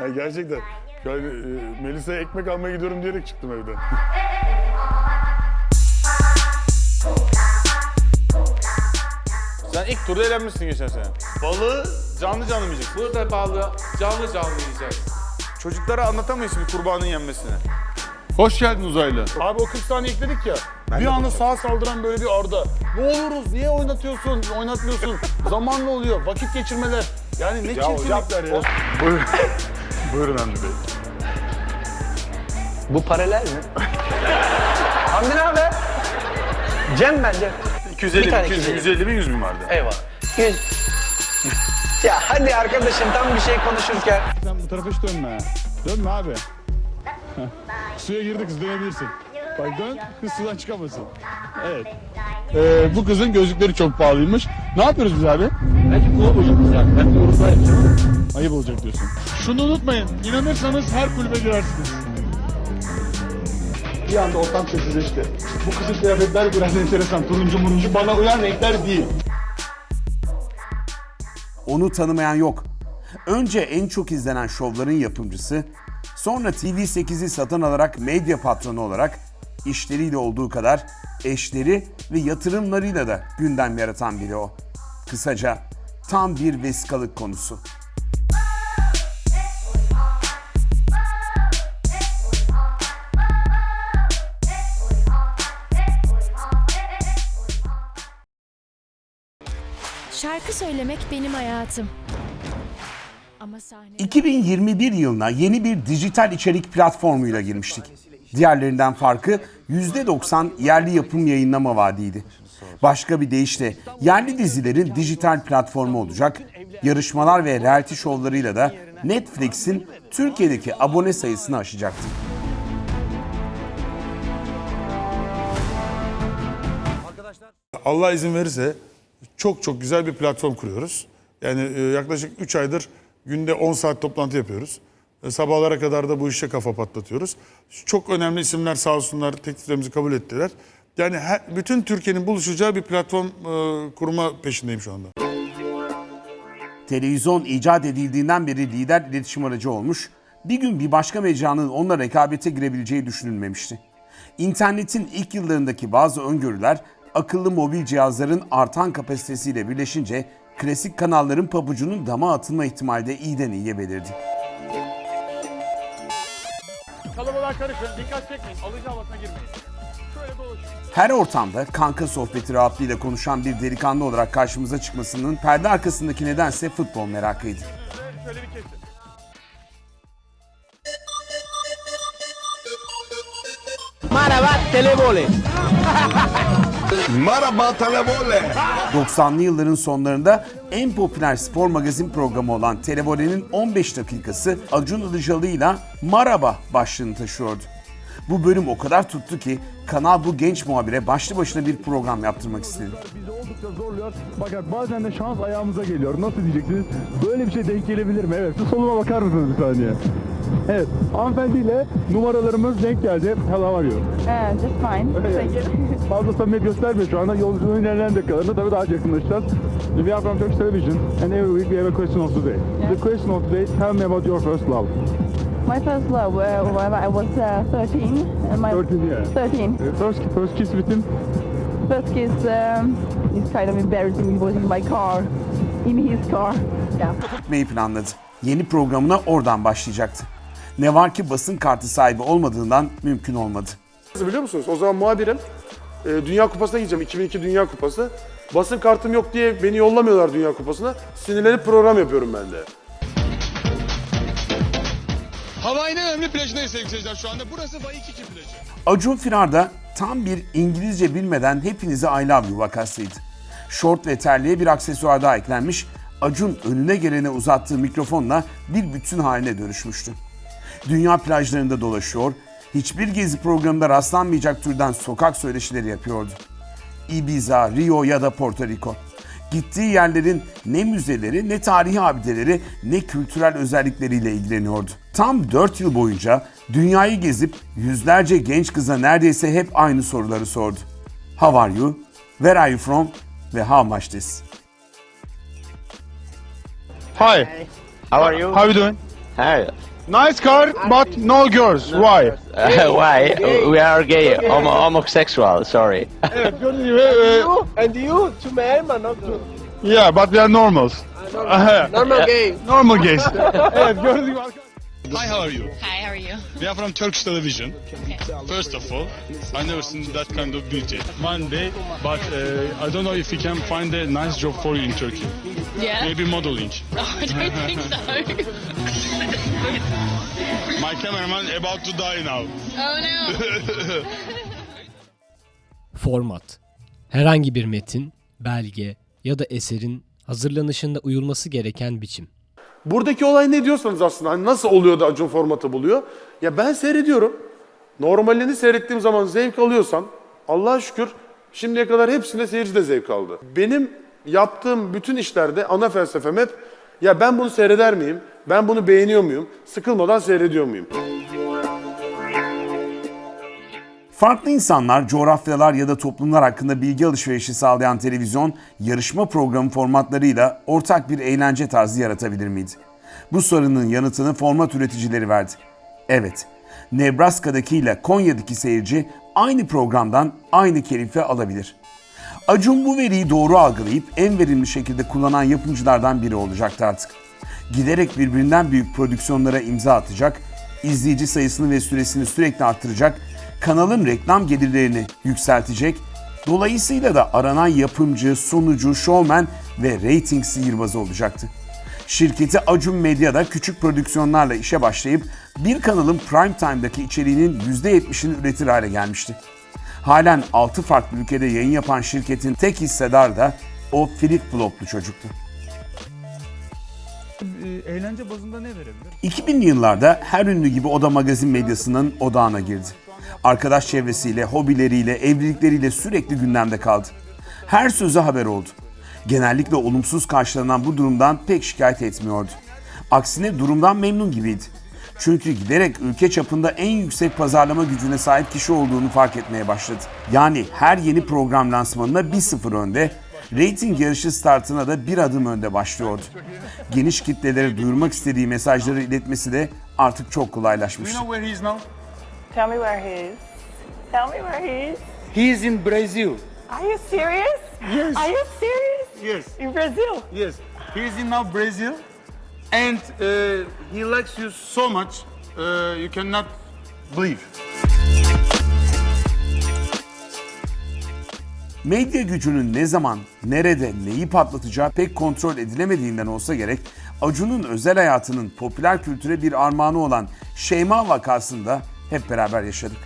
Ya gerçekten. Yani e, Melisa'ya ekmek almaya gidiyorum diyerek çıktım evden. Sen ilk turda elenmişsin geçen sene. Balığı canlı canlı mı yiyeceksin? Burada balığı canlı canlı yiyeceğiz. Çocuklara anlatamayız şimdi kurbanın yenmesini. Hoş geldin uzaylı. Abi o 40 saniye ekledik ya. bir anda sağa saldıran böyle bir Arda. Ne oluruz? Niye oynatıyorsun? Oynatmıyorsun. Zamanlı oluyor. Vakit geçirmeler. Yani ne çirkinlikler ya. Buyurun. Buyurun Hamdi Bey. Bu paralel mi? Hamdi ne haber? Cem ben Cem. 250 Bir tane 200, 250. 150 mi 100 mü vardı? Eyvallah. Yüz. ya hadi arkadaşım tam bir şey konuşurken. Sen bu tarafa hiç dönme. Dönme abi. Suya girdi kız dönebilirsin. Bak dön kız sudan çıkamasın. Evet. Ee, bu kızın gözlükleri çok pahalıymış. Ne yapıyoruz biz abi? Bence kulağı bozuldu zaten. Ben kurulma yapacağım. Ayıp olacak diyorsun. Şunu unutmayın. İnanırsanız her kulübe girersiniz. Bir anda ortam sessizleşti. Bu kızın kıyafetler biraz enteresan. Turuncu muruncu bana uyan renkler değil. Onu tanımayan yok. Önce en çok izlenen şovların yapımcısı, sonra TV8'i satın alarak medya patronu olarak işleriyle olduğu kadar eşleri ve yatırımlarıyla da gündem yaratan biri o. Kısaca tam bir vesikalık konusu. Şarkı söylemek benim hayatım. Ama sahne 2021 yılına yeni bir dijital içerik platformuyla girmiştik. Diğerlerinden farkı %90 yerli yapım yayınlama vaadiydi. Başka bir deyişle yerli dizilerin dijital platformu olacak, yarışmalar ve reality şovlarıyla da Netflix'in Türkiye'deki abone sayısını aşacaktı. Allah izin verirse çok çok güzel bir platform kuruyoruz. Yani e, yaklaşık 3 aydır günde 10 saat toplantı yapıyoruz. E, Sabahlara kadar da bu işe kafa patlatıyoruz. Çok önemli isimler sağ olsunlar tekliflerimizi kabul ettiler. Yani her- bütün Türkiye'nin buluşacağı bir platform e, kurma peşindeyim şu anda. Televizyon icat edildiğinden beri lider iletişim aracı olmuş, bir gün bir başka mecranın onunla rekabete girebileceği düşünülmemişti. İnternetin ilk yıllarındaki bazı öngörüler akıllı mobil cihazların artan kapasitesiyle birleşince klasik kanalların pabucunun dama atılma ihtimali de iyiden iyiye belirdi. Kalabalığa karışın, dikkat çekmeyin, alıcı havasına girmeyin. Şöyle dolaşın. Her ortamda kanka sohbeti rahatlığıyla konuşan bir delikanlı olarak karşımıza çıkmasının perde arkasındaki nedense futbol merakıydı. Şöyle bir kesin. Merhaba televole. 90'lı yılların sonlarında en popüler spor magazin programı olan Televole'nin 15 dakikası Acun Ilıcalı ile Maraba başlığını taşıyordu. Bu bölüm o kadar tuttu ki kanal bu genç muhabire başlı başına bir program yaptırmak istedi. bizi oldukça zorluyor. Fakat bazen de şans ayağımıza geliyor. Nasıl diyeceksiniz? Böyle bir şey denk gelebilir mi? Evet. Şu soluma bakar mısınız bir saniye? Evet. Hanımefendiyle numaralarımız denk geldi. Hello how are you? Uh, just fine. Thank you. Fazla samimiyet göstermiyor şu anda. Yolculuğun ilerleyen dakikalarında tabii daha yakınlaşacağız. We are from Turkish television and every week we have a question of today. The question of today, tell me about your first love. My first love, uh, when I was uh, 13. And my 13 years. 13. Uh, First, first kiss with him? First kiss um, is kind of embarrassing. He was in my car, in his car. Yeah. Gitmeyi planladı. Yeni programına oradan başlayacaktı. Ne var ki basın kartı sahibi olmadığından mümkün olmadı. Biliyor musunuz? O zaman muhabirim e, Dünya Kupası'na gideceğim. 2002 Dünya Kupası. Basın kartım yok diye beni yollamıyorlar Dünya Kupası'na. Sinirlenip program yapıyorum ben de. Hawaii'nin önemli plajındayız sevgili seyirciler şu anda. Burası Waikiki plajı. Acun Firar da tam bir İngilizce bilmeden hepinize I love you vakasıydı. Şort ve terliğe bir aksesuar daha eklenmiş, Acun önüne gelene uzattığı mikrofonla bir bütün haline dönüşmüştü. Dünya plajlarında dolaşıyor, hiçbir gezi programında rastlanmayacak türden sokak söyleşileri yapıyordu. Ibiza, Rio ya da Porto Rico. Gittiği yerlerin ne müzeleri, ne tarihi abideleri, ne kültürel özellikleriyle ilgileniyordu. Tam 4 yıl boyunca dünyayı gezip yüzlerce genç kıza neredeyse hep aynı soruları sordu. How are you? Where are you from? Ve how much this? Hi. How are you? How you doing? Hi. Nice car, but no girls. Why? why? We are gay, homo homosexual. Sorry. Evet, gördüğünüz gibi e, And you? Two men, but not two. yeah, but we are normals. Ah, normal gay. Normal gays. evet, gördüğünüz gibi arkadaşlar. Hi, how are you? Hi, how are you? We are from Turkish television. First of all, I never seen that kind of beauty. One day, but uh, I don't know if we can find a nice job for you in Turkey. Yeah? Maybe modeling. Oh, I don't think so. My cameraman about to die now. oh no. Format Herhangi bir metin, belge ya da eserin hazırlanışında uyulması gereken biçim. Buradaki olay ne diyorsanız aslında hani nasıl oluyor da Acun formatı buluyor? Ya ben seyrediyorum. Normalini seyrettiğim zaman zevk alıyorsam Allah'a şükür şimdiye kadar hepsinde seyirci de zevk aldı. Benim yaptığım bütün işlerde ana felsefem hep ya ben bunu seyreder miyim? Ben bunu beğeniyor muyum? Sıkılmadan seyrediyor muyum? Farklı insanlar, coğrafyalar ya da toplumlar hakkında bilgi alışverişi sağlayan televizyon, yarışma programı formatlarıyla ortak bir eğlence tarzı yaratabilir miydi? Bu sorunun yanıtını format üreticileri verdi. Evet, Nebraska'daki ile Konya'daki seyirci aynı programdan aynı keyfi alabilir. Acun bu veriyi doğru algılayıp en verimli şekilde kullanan yapımcılardan biri olacaktı artık. Giderek birbirinden büyük prodüksiyonlara imza atacak, izleyici sayısını ve süresini sürekli arttıracak, kanalın reklam gelirlerini yükseltecek, dolayısıyla da aranan yapımcı, sunucu, showman ve rating sihirbazı olacaktı. Şirketi Acun Medya'da küçük prodüksiyonlarla işe başlayıp bir kanalın prime time'daki içeriğinin %70'ini üretir hale gelmişti. Halen 6 farklı ülkede yayın yapan şirketin tek hissedar da o flip floplu çocuktu. Eğlence bazında ne verebilir? 2000'li yıllarda her ünlü gibi o da magazin medyasının odağına girdi. Arkadaş çevresiyle, hobileriyle, evlilikleriyle sürekli gündemde kaldı. Her sözü haber oldu. Genellikle olumsuz karşılanan bu durumdan pek şikayet etmiyordu. Aksine durumdan memnun gibiydi. Çünkü giderek ülke çapında en yüksek pazarlama gücüne sahip kişi olduğunu fark etmeye başladı. Yani her yeni program lansmanına 1-0 önde, Rating yarışı startına da bir adım önde başlıyordu. Geniş kitlelere duyurmak istediği mesajları iletmesi de artık çok kolaylaşmıştı. Tell me where he is. Tell me where he is. He is in Brazil. Are you serious? Yes. Are you serious? Yes. In Brazil? Yes. He is in now Brazil, and uh, he likes you so much, uh, you cannot believe. Medya gücünün ne zaman, nerede, neyi patlatacağı pek kontrol edilemediğinden olsa gerek, Acun'un özel hayatının popüler kültüre bir armağanı olan Şeyma vakasında hep beraber yaşadık.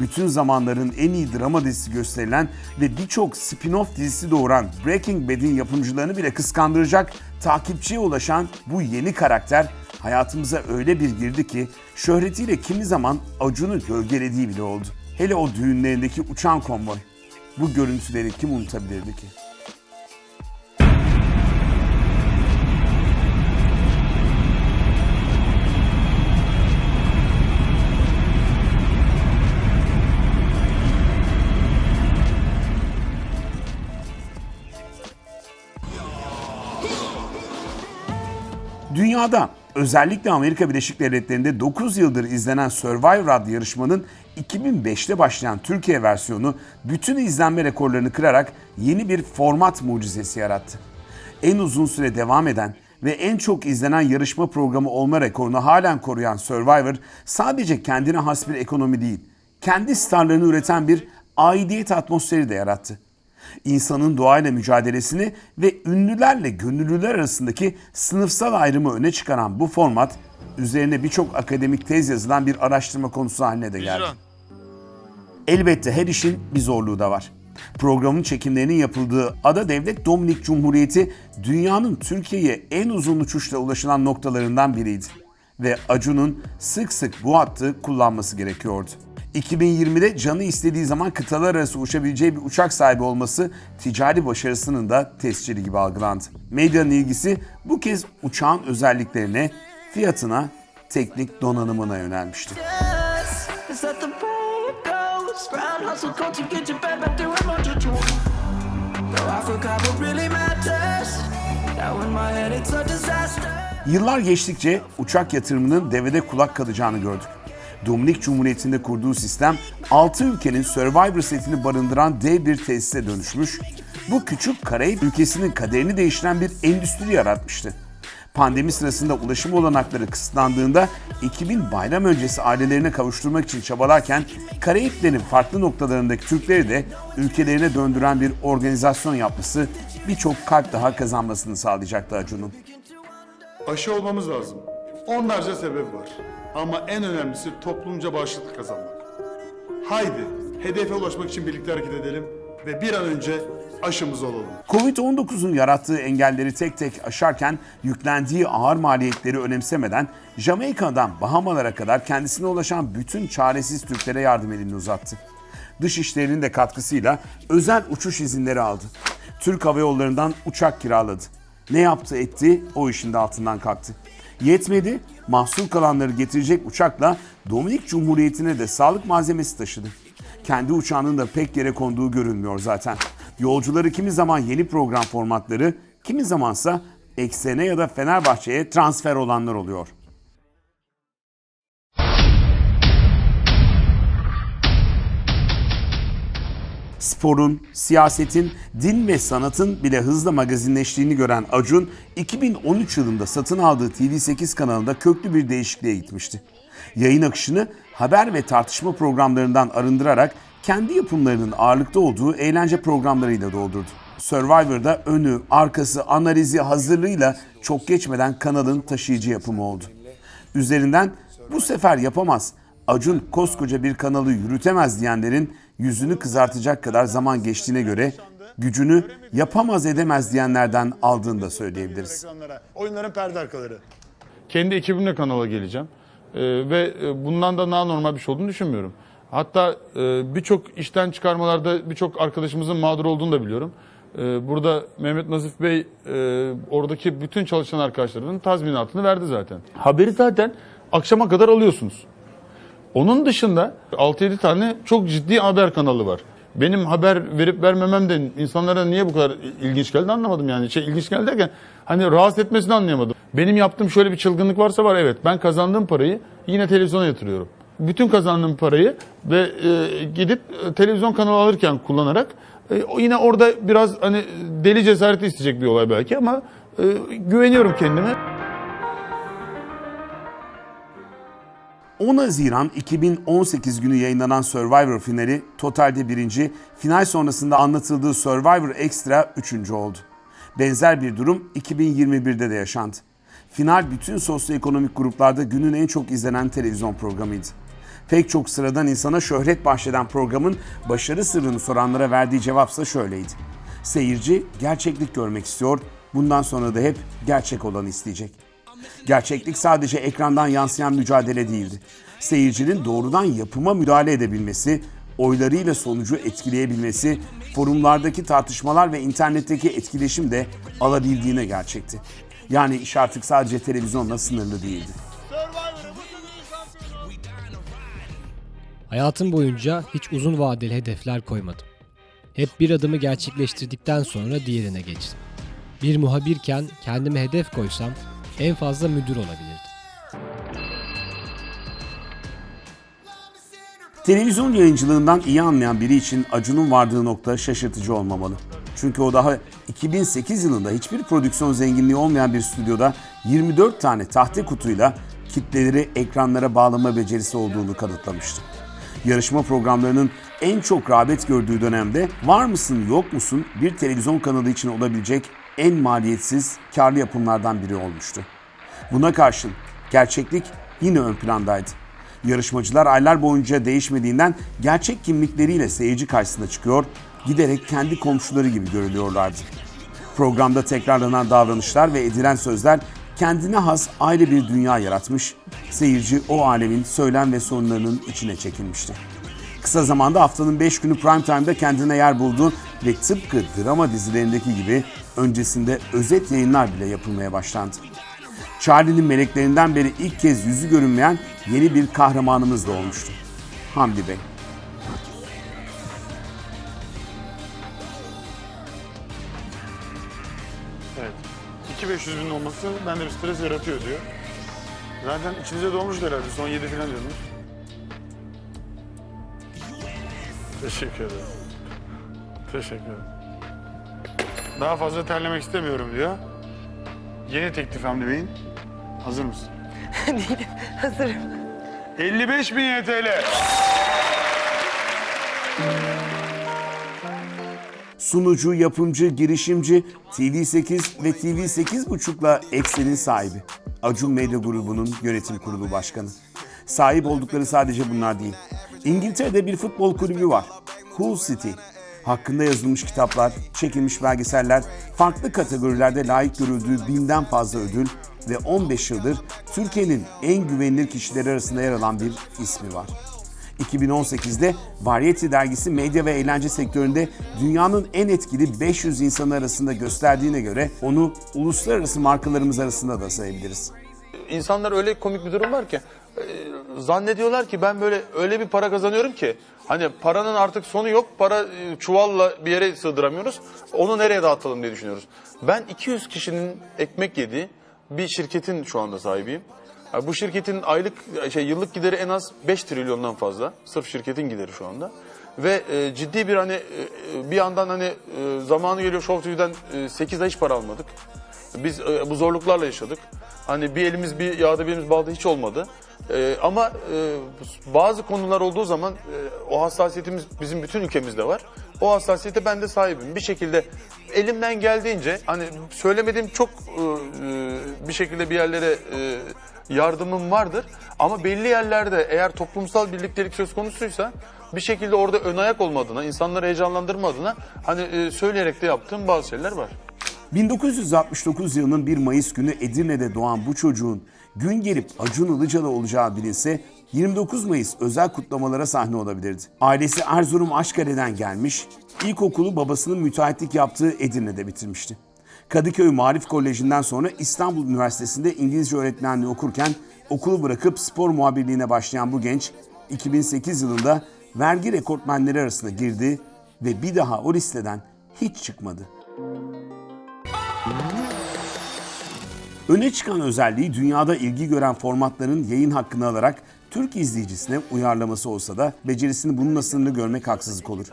Bütün zamanların en iyi drama dizisi gösterilen ve birçok spin-off dizisi doğuran Breaking Bad'in yapımcılarını bile kıskandıracak takipçiye ulaşan bu yeni karakter hayatımıza öyle bir girdi ki şöhretiyle kimi zaman Acun'u gölgelediği bile oldu. Hele o düğünlerindeki uçan konvoy. Bu görüntüleri kim unutabilirdi ki? Dünyada özellikle Amerika Birleşik Devletleri'nde 9 yıldır izlenen Survivor adlı yarışmanın 2005'te başlayan Türkiye versiyonu bütün izlenme rekorlarını kırarak yeni bir format mucizesi yarattı. En uzun süre devam eden ve en çok izlenen yarışma programı olma rekorunu halen koruyan Survivor sadece kendine has bir ekonomi değil, kendi starlarını üreten bir aidiyet atmosferi de yarattı insanın doğayla mücadelesini ve ünlülerle gönüllüler arasındaki sınıfsal ayrımı öne çıkaran bu format üzerine birçok akademik tez yazılan bir araştırma konusu haline de geldi. Elbette her işin bir zorluğu da var. Programın çekimlerinin yapıldığı Ada Devlet Dominik Cumhuriyeti dünyanın Türkiye'ye en uzun uçuşla ulaşılan noktalarından biriydi. Ve Acun'un sık sık bu hattı kullanması gerekiyordu. 2020'de canı istediği zaman kıtalar arası uçabileceği bir uçak sahibi olması ticari başarısının da tescili gibi algılandı. Medyanın ilgisi bu kez uçağın özelliklerine, fiyatına, teknik donanımına yönelmişti. Yıllar geçtikçe uçak yatırımının devede kulak kalacağını gördük. Dominik Cumhuriyeti'nde kurduğu sistem 6 ülkenin Survivor setini barındıran dev bir tesise dönüşmüş, bu küçük Karayip ülkesinin kaderini değiştiren bir endüstri yaratmıştı. Pandemi sırasında ulaşım olanakları kısıtlandığında 2000 bayram öncesi ailelerine kavuşturmak için çabalarken Karayiplerin farklı noktalarındaki Türkleri de ülkelerine döndüren bir organizasyon yapması birçok kalp daha kazanmasını sağlayacaktı Acun'un. Aşı olmamız lazım. Onlarca sebep var. Ama en önemlisi toplumca bağışıklık kazanmak. Haydi hedefe ulaşmak için birlikte hareket edelim ve bir an önce aşımız olalım. Covid-19'un yarattığı engelleri tek tek aşarken yüklendiği ağır maliyetleri önemsemeden Jamaika'dan Bahamalara kadar kendisine ulaşan bütün çaresiz Türklere yardım elini uzattı. Dışişlerinin de katkısıyla özel uçuş izinleri aldı. Türk Hava Yolları'ndan uçak kiraladı. Ne yaptı etti o işin de altından kalktı. Yetmedi, mahsur kalanları getirecek uçakla Dominik Cumhuriyeti'ne de sağlık malzemesi taşıdı. Kendi uçağının da pek yere konduğu görünmüyor zaten. Yolcuları kimi zaman yeni program formatları, kimi zamansa Eksen'e ya da Fenerbahçe'ye transfer olanlar oluyor. Sporun, siyasetin, din ve sanatın bile hızla magazinleştiğini gören Acun, 2013 yılında satın aldığı TV8 kanalında köklü bir değişikliğe gitmişti. Yayın akışını haber ve tartışma programlarından arındırarak kendi yapımlarının ağırlıkta olduğu eğlence programlarıyla doldurdu. Survivor'da önü, arkası, analizi, hazırlığıyla çok geçmeden kanalın taşıyıcı yapımı oldu. Üzerinden bu sefer yapamaz, Acun koskoca bir kanalı yürütemez diyenlerin yüzünü kızartacak kadar zaman geçtiğine göre gücünü yapamaz edemez diyenlerden aldığını da söyleyebiliriz. Oyunların perde arkaları. Kendi ekibimle kanala geleceğim. Ee, ve e, bundan da daha normal bir şey olduğunu düşünmüyorum. Hatta e, birçok işten çıkarmalarda birçok arkadaşımızın mağdur olduğunu da biliyorum. Ee, burada Mehmet Nazif Bey e, oradaki bütün çalışan arkadaşlarının tazminatını verdi zaten. Haberi zaten akşama kadar alıyorsunuz. Onun dışında 6-7 tane çok ciddi haber kanalı var. Benim haber verip vermemem de insanlara niye bu kadar ilginç geldi anlamadım yani. Şey ilginç geldi derken hani rahatsız etmesini anlayamadım. Benim yaptığım şöyle bir çılgınlık varsa var evet. Ben kazandığım parayı yine televizyona yatırıyorum. Bütün kazandığım parayı ve e, gidip e, televizyon kanalı alırken kullanarak e, yine orada biraz hani deli cesareti isteyecek bir olay belki ama e, güveniyorum kendime. 10 Haziran 2018 günü yayınlanan Survivor finali totalde birinci, final sonrasında anlatıldığı Survivor Extra üçüncü oldu. Benzer bir durum 2021'de de yaşandı. Final bütün sosyoekonomik gruplarda günün en çok izlenen televizyon programıydı. Pek çok sıradan insana şöhret bahşeden programın başarı sırrını soranlara verdiği cevapsa şöyleydi. Seyirci gerçeklik görmek istiyor, bundan sonra da hep gerçek olanı isteyecek. Gerçeklik sadece ekrandan yansıyan mücadele değildi. Seyircinin doğrudan yapıma müdahale edebilmesi, oylarıyla sonucu etkileyebilmesi, forumlardaki tartışmalar ve internetteki etkileşim de alabildiğine gerçekti. Yani iş artık sadece televizyonla sınırlı değildi. Hayatım boyunca hiç uzun vadeli hedefler koymadım. Hep bir adımı gerçekleştirdikten sonra diğerine geçtim. Bir muhabirken kendime hedef koysam en fazla müdür olabilirdim. Televizyon yayıncılığından iyi anlayan biri için Acun'un vardığı nokta şaşırtıcı olmamalı. Çünkü o daha 2008 yılında hiçbir prodüksiyon zenginliği olmayan bir stüdyoda 24 tane tahte kutuyla kitleleri ekranlara bağlama becerisi olduğunu kanıtlamıştı. Yarışma programlarının en çok rağbet gördüğü dönemde var mısın yok musun bir televizyon kanalı için olabilecek en maliyetsiz, karlı yapımlardan biri olmuştu. Buna karşın gerçeklik yine ön plandaydı. Yarışmacılar aylar boyunca değişmediğinden gerçek kimlikleriyle seyirci karşısına çıkıyor, giderek kendi komşuları gibi görülüyorlardı. Programda tekrarlanan davranışlar ve edilen sözler kendine has ayrı bir dünya yaratmış, seyirci o alemin söylem ve sorunlarının içine çekilmişti. Kısa zamanda haftanın 5 günü prime time'da kendine yer buldu ve tıpkı drama dizilerindeki gibi öncesinde özet yayınlar bile yapılmaya başlandı. Charlie'nin meleklerinden beri ilk kez yüzü görünmeyen yeni bir kahramanımız da olmuştu. Hamdi Bey. Evet. 2500 bin olması bende bir stres yaratıyor diyor. Zaten içinize dolmuş herhalde son 7 falan diyorsunuz. Teşekkür ederim. Teşekkür ederim. Daha fazla terlemek istemiyorum diyor. Yeni teklif Hamdi Bey'in. Hazır mısın? Değilim, hazırım. 55 bin YTL. Sunucu, yapımcı, girişimci, TV8 ve TV8.5'la Eksen'in sahibi. Acun Medya Grubu'nun yönetim kurulu başkanı. Sahip oldukları sadece bunlar değil. İngiltere'de bir futbol kulübü var. Hull City. Hakkında yazılmış kitaplar, çekilmiş belgeseller, farklı kategorilerde layık görüldüğü binden fazla ödül ve 15 yıldır Türkiye'nin en güvenilir kişileri arasında yer alan bir ismi var. 2018'de Variety dergisi medya ve eğlence sektöründe dünyanın en etkili 500 insanı arasında gösterdiğine göre onu uluslararası markalarımız arasında da sayabiliriz. İnsanlar öyle komik bir durum var ki zannediyorlar ki ben böyle öyle bir para kazanıyorum ki hani paranın artık sonu yok. Para e, çuvalla bir yere sığdıramıyoruz. Onu nereye dağıtalım diye düşünüyoruz. Ben 200 kişinin ekmek yediği bir şirketin şu anda sahibiyim. Bu şirketin aylık şey yıllık gideri en az 5 trilyondan fazla. Sırf şirketin gideri şu anda. Ve e, ciddi bir hani e, bir yandan hani e, zamanı geliyor Show TV'den e, 8 ay hiç para almadık. Biz e, bu zorluklarla yaşadık. Hani bir elimiz bir yağda bir elimiz balda hiç olmadı. E, ama e, bazı konular olduğu zaman e, o hassasiyetimiz bizim bütün ülkemizde var. O hassasiyete ben de sahibim. Bir şekilde elimden geldiğince hani söylemediğim çok e, e, bir şekilde bir yerlere e, yardımım vardır. Ama belli yerlerde eğer toplumsal birliktelik söz konusuysa bir şekilde orada ön ayak olmadığına, insanları heyecanlandırma adına hani e, söyleyerek de yaptığım bazı şeyler var. 1969 yılının 1 Mayıs günü Edirne'de doğan bu çocuğun gün gelip Acun Ilıcalı olacağı bilinse 29 Mayıs özel kutlamalara sahne olabilirdi. Ailesi Erzurum Aşkale'den gelmiş, ilkokulu babasının müteahhitlik yaptığı Edirne'de bitirmişti. Kadıköy Marif Koleji'nden sonra İstanbul Üniversitesi'nde İngilizce öğretmenliği okurken okulu bırakıp spor muhabirliğine başlayan bu genç 2008 yılında vergi rekortmenleri arasına girdi ve bir daha o listeden hiç çıkmadı. Öne çıkan özelliği dünyada ilgi gören formatların yayın hakkını alarak Türk izleyicisine uyarlaması olsa da becerisini bununla sınırlı görmek haksızlık olur.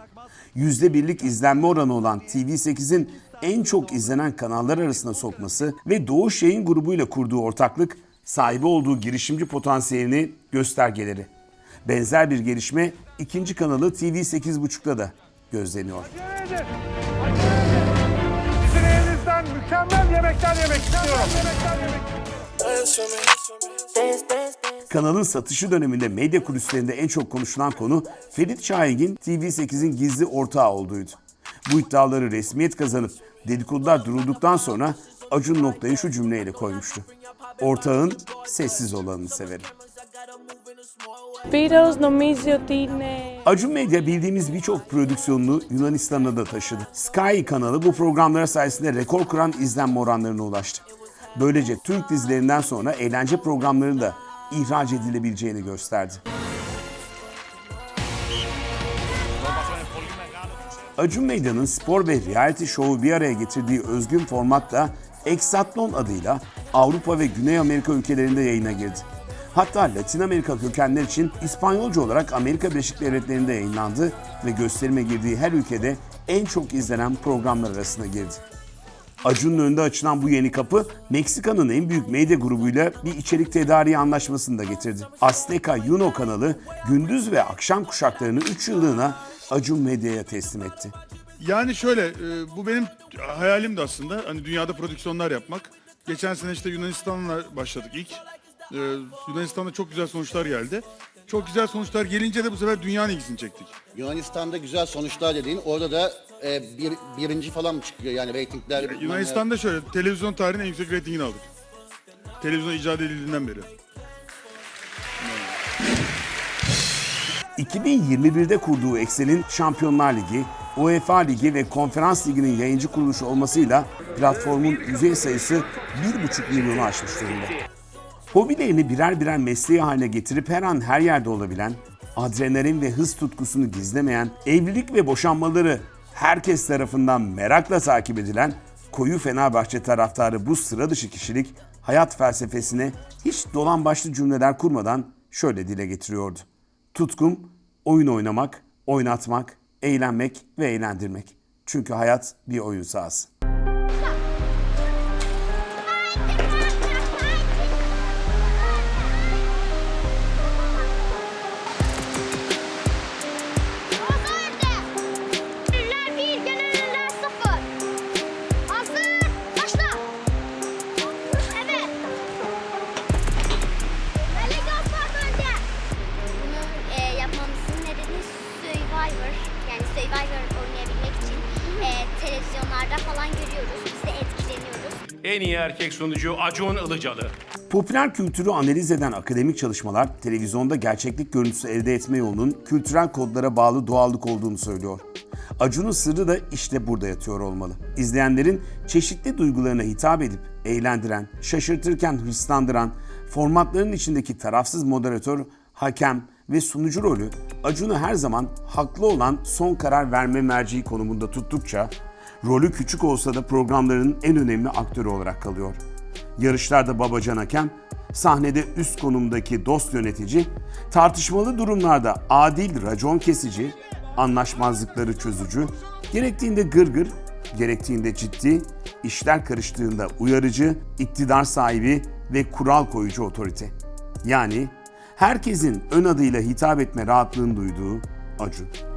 Yüzde birlik izlenme oranı olan TV8'in en çok izlenen kanallar arasına sokması ve Doğuş Yayın grubuyla kurduğu ortaklık sahibi olduğu girişimci potansiyelini göstergeleri. Benzer bir gelişme ikinci kanalı TV8.5'da da gözleniyor. Sizin elinizden yemekler yemek istiyorum. Kanalın satışı döneminde medya kulislerinde en çok konuşulan konu Ferit Şahing'in TV8'in gizli ortağı olduğuydu. Bu iddiaları resmiyet kazanıp dedikodular durulduktan sonra Acun noktayı şu cümleyle koymuştu. Ortağın sessiz olanını severim. Beatles no mezzotine. Acun Medya bildiğimiz birçok prodüksiyonunu Yunanistan'a da taşıdı. Sky kanalı bu programlara sayesinde rekor kıran izlenme oranlarına ulaştı. Böylece Türk dizilerinden sonra eğlence programlarının da ihraç edilebileceğini gösterdi. Acun Medya'nın spor ve reality şovu bir araya getirdiği özgün formatla Exatlon adıyla Avrupa ve Güney Amerika ülkelerinde yayına girdi. Hatta Latin Amerika kökenler için İspanyolca olarak Amerika Birleşik Devletleri'nde yayınlandı ve gösterime girdiği her ülkede en çok izlenen programlar arasına girdi. Acun'un önünde açılan bu yeni kapı Meksika'nın en büyük medya grubuyla bir içerik tedariği anlaşmasını da getirdi. Azteca Yuno kanalı gündüz ve akşam kuşaklarını 3 yıllığına Acun Medya'ya teslim etti. Yani şöyle, e, bu benim hayalim de aslında. Hani dünyada prodüksiyonlar yapmak. Geçen sene işte Yunanistan'la başladık ilk. E, Yunanistan'da çok güzel sonuçlar geldi. Çok güzel sonuçlar gelince de bu sefer dünyanın ilgisini çektik. Yunanistan'da güzel sonuçlar dediğin orada da e, bir, birinci falan mı çıkıyor yani reytingler? ne. Yunanistan'da şöyle, televizyon tarihinin en yüksek reytingini aldık. Televizyon icat edildiğinden beri. 2021'de kurduğu Excel'in Şampiyonlar Ligi, UEFA Ligi ve Konferans Ligi'nin yayıncı kuruluşu olmasıyla platformun üye sayısı 1,5 milyonu aşmış durumda. Hobilerini birer birer mesleği haline getirip her an her yerde olabilen, adrenalin ve hız tutkusunu gizlemeyen, evlilik ve boşanmaları herkes tarafından merakla takip edilen Koyu Fenerbahçe taraftarı bu sıra dışı kişilik hayat felsefesine hiç dolan başlı cümleler kurmadan şöyle dile getiriyordu. Tutkum oyun oynamak, oynatmak, eğlenmek ve eğlendirmek. Çünkü hayat bir oyun sahası. Survivor oynayabilmek için e, televizyonlarda falan görüyoruz. Biz de etkileniyoruz. En iyi erkek sunucu Acun Ilıcalı. Popüler kültürü analiz eden akademik çalışmalar televizyonda gerçeklik görüntüsü elde etme yolunun kültürel kodlara bağlı doğallık olduğunu söylüyor. Acun'un sırrı da işte burada yatıyor olmalı. İzleyenlerin çeşitli duygularına hitap edip eğlendiren, şaşırtırken hırslandıran, formatların içindeki tarafsız moderatör, hakem ve sunucu rolü Acun'u her zaman haklı olan son karar verme merci konumunda tuttukça rolü küçük olsa da programların en önemli aktörü olarak kalıyor. Yarışlarda babacan hakem, sahnede üst konumdaki dost yönetici, tartışmalı durumlarda adil racon kesici, anlaşmazlıkları çözücü, gerektiğinde gırgır, gerektiğinde ciddi, işler karıştığında uyarıcı, iktidar sahibi ve kural koyucu otorite. Yani herkesin ön adıyla hitap etme rahatlığını duyduğu Acun.